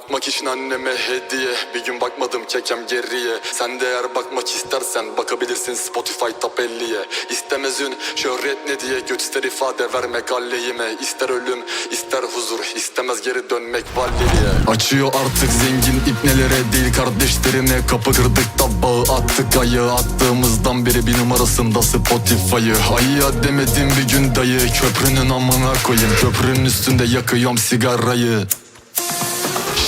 Bakmak için anneme hediye. Bir gün bakmadım kekem geriye. Sen de eğer bakmak istersen Bakabilirsin Spotify top 50'ye İstemez ün şöhret ne diye Göster ifade vermek alleyime. İster ölüm ister huzur istemez geri dönmek valiliğe Açıyor artık zengin ipnelere değil kardeşlerine. Kapı kırdık da bağı attık ayı Attığımızdan beri bir numarasında Spotify'ı. Ayıya demedim bir gün dayı Köprünün amına koyayım. Köprünün üstünde yakıyorum sigarayı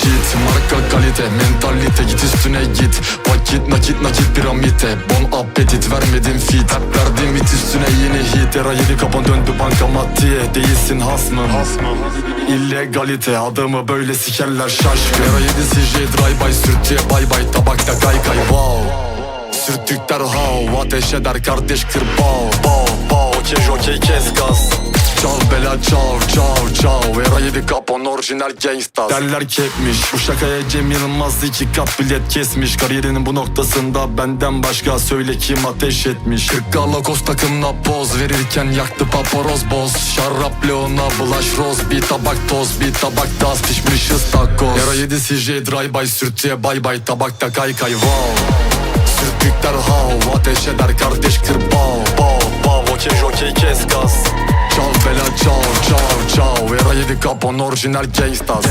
Shit marka kalite mentalite git üstüne git. Vakit nakit nakit piramite. Bon appetit vermedim fit. Verdim hit üstüne yeni hit. Era yedi kapan döndü bankamatiğe Değilsin has mı? İllegalite adamı böyle sikerler şaşkın. Era yedi CJ drive by sürtüye bay bay Tabakta kay kay. Wow. Sürttük derhav ateş eder kardeş kır bav Bav bav okey okey kes gaz. Çal bela çav çav çav Era yedi kapon orijinal gangsta Derler kepmiş Bu şakaya Cem Yılmaz iki kat bilet kesmiş. Kariyerinin bu noktasında benden başka Söyle kim ateş etmiş. Kırk kos takımla poz Verirken yaktı paporoz boz. Şarap Leon'a bulaş roz Bir tabak toz bir tabak das Pişmişiz takoz Era yedi CJ dry by sürtüye bay bay Tabakta kay kay wow. Sürtük derhav ateş eder kardeş kır gaz Çal bela çav çav çav Era yedi kapon orijinal gangstas